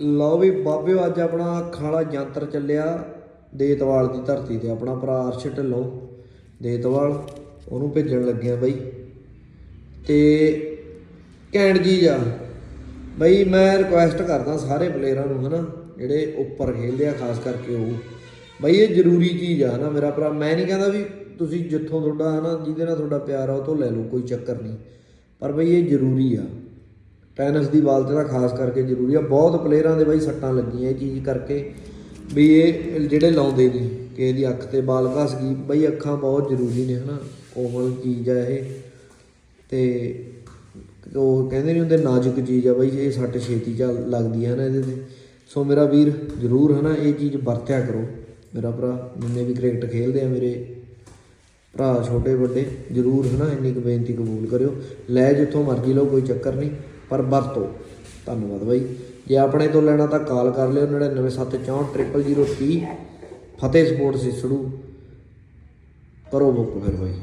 ਲਓ ਵੀ ਬਾਬਿਓ, ਅੱਜ ਆਪਣਾ ਖਾਲਾ ਯੰਤਰ ਚੱਲਿਆ। ਦੇਤਵਾਲ ਦੀ ਧਰਤੀ ਤੇ ਆਪਣਾ ਭਰਾ ਅਰਸ਼ ਢਿੱਲੋਂ ਦੇਤਵਾਲ, ਉਹਨੂੰ ਭੇਜਣ ਲੱਗਿਆ ਆ ਬਈ। ਤੇ ਘੈਂਟ ਚੀਜ਼ ਆ ਬਈ, ਮੈਂ ਰਿਕੁਐਸਟ ਕਰਦਾ ਸਾਰੇ ਪਲੇਅਰਾਂ ਨੂੰ, ਹਨਾ, ਜਿਹੜੇ ਉੱਪਰ ਖੇਲਦੇ ਆ, ਖਾਸ ਕਰਕੇ ਉਹ। ਬਈ, ਇਹ ਜ਼ਰੂਰੀ ਚੀਜ਼ ਆ, ਹਨਾ, ਮੇਰਾ ਭਰਾ। ਮੈਂ ਨਹੀਂ ਕਹਿੰਦਾ ਵੀ ਤੁਸੀਂ ਜਿੱਥੋਂ ਤੁਹਾਡਾ, ਹਨਾ, ਜਿਹਦੇ ਨਾਲ ਤੁਹਾਡਾ ਪਿਆਰ ਆ, ਉਹ ਤੋਂ ਲੈ ਲਓ, ਕੋਈ ਚੱਕਰ ਨਹੀਂ। ਪਰ ਬਈ, ਇਹ ਜ਼ਰੂਰੀ ਆ। ਟੈਨਿਸ ਦੀ ਬਾਲ ਤੇ ਤਾਂ ਖਾਸ ਕਰਕੇ ਜ਼ਰੂਰੀ ਆ, ਬਹੁਤ ਪਲੇਅਰਾਂ ਦੇ ਬਾਈ ਸੱਟਾਂ ਲੱਗੀਆਂ ਇਹ ਚੀਜ਼ ਕਰਕੇ ਵੀ ਇਹ ਜਿਹੜੇ ਲਾਉਂਦੇ ਨੇ ਕਿਸੇ ਦੀ ਅੱਖ ਤੇ ਬਾਲ ਘਸ ਗਈ ਬਈ ਅੱਖਾਂ ਬਹੁਤ ਜ਼ਰੂਰੀ ਨੇ, ਹਨਾ, ਕੋਮਲ ਚੀਜ਼ ਆ ਇਹ। ਤੇ ਉਹ ਕਹਿੰਦੇ ਨਹੀਂ ਹੁੰਦੇ ਨਾਜ਼ੁਕ ਚੀਜ਼ ਆ ਬਈ ਇਹ ਸੱਟ ਛੇਤੀ ਚ ਲੱਗਦੀ ਹੈ ਨਾ ਇਹਦੇ ਤੇ। ਸੋ ਮੇਰਾ ਵੀਰ ਜ਼ਰੂਰ, ਹਨਾ, ਇਹ ਚੀਜ਼ ਵਰਤਿਆ ਕਰੋ। ਮੇਰਾ ਭਰਾ, ਜਿੰਨੇ ਵੀ ਕ੍ਰਿਕਟ ਖੇਲਦੇ ਆ ਮੇਰੇ ਭਰਾ ਛੋਟੇ ਵੱਡੇ ਜ਼ਰੂਰ, ਹਨਾ, ਇੰਨੀ ਕੁ ਬੇਨਤੀ ਕਬੂਲ ਕਰਿਓ। ਲੈ ਜਿੱਥੋਂ ਮਰਜ਼ੀ ਲਓ, ਕੋਈ ਚੱਕਰ ਨਹੀਂ। ਪਰ ਵਰਤੋ। ਧੰਨਵਾਦ ਬਾਈ। ਜੇ ਆਪਣੇ ਤੋਂ ਲੈਣਾ ਤਾਂ ਕਾਲ ਕਰ ਲਿਓ 99744030 ਫਤਿਹ ਸਪੋਰਟਸ ਸਿਸੜੂ ਕਰੋ ਬੁੱਕ ਫਿਰ ਬਾਈ।